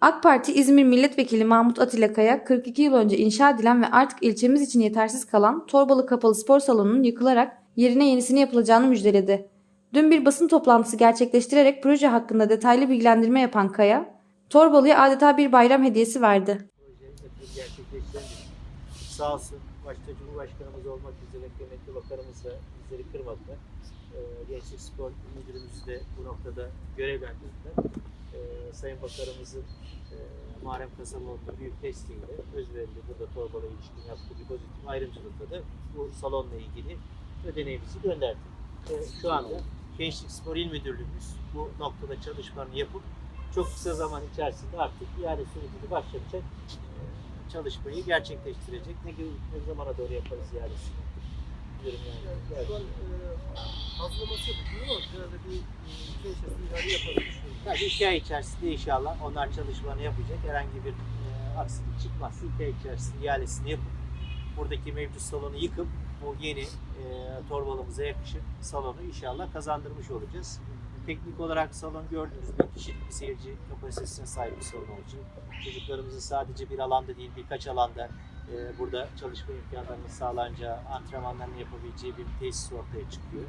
AK Parti İzmir Milletvekili Mahmut Atilla Kaya, 42 yıl önce inşa edilen ve artık ilçemiz için yetersiz kalan Torbalı Kapalı Spor Salonu'nun yıkılarak yerine yenisini yapılacağını müjdeledi. Dün bir basın toplantısı gerçekleştirerek proje hakkında detaylı bilgilendirme yapan Kaya, Torbalı'ya adeta bir bayram hediyesi verdi. sağ olsun başta Cumhurbaşkanımız olmak üzere kıymetli bakanımız da bizleri kırmadılar. Ee, Gençlik Spor Müdürümüzü de bu noktada görevlendirdiler. Sayın Bakanımızın e, Muharrem Kasaboğlu'nun büyük desteğiyle özverili burada Torbalı ilişkin yaptığı bir pozitif ayrımcılıkla da bu salonla ilgili ödeneğimizi gönderdik. Ee, şu anda Gençlik Spor İl Müdürlüğümüz bu noktada çalışmalarını yapıp çok kısa zaman içerisinde artık ihale sürecini başlatacak e, çalışmayı gerçekleştirecek. Ne, ne zamana doğru yaparız ihalesini? Yani. E, hazırlaması yapılıyor bir e, iki ay içerisinde ihale yaparız düşünüyorum. Ay içerisinde inşallah onlar çalışmalarını yapacak. Herhangi bir e, aksilik çıkmazsa iki ay içerisinde ihalesini yapıp buradaki mevcut salonu yıkıp bu yeni e, torbalımıza yakışır salonu inşallah kazandırmış olacağız. Teknik olarak salon gördüğünüz gibi kişilik bir seyirci kapasitesine sahip bir salon olacak. Çocuklarımızın sadece bir alanda değil birkaç alanda e, burada çalışma imkanlarının sağlanacağı, antrenmanlarını yapabileceği bir tesis ortaya çıkıyor.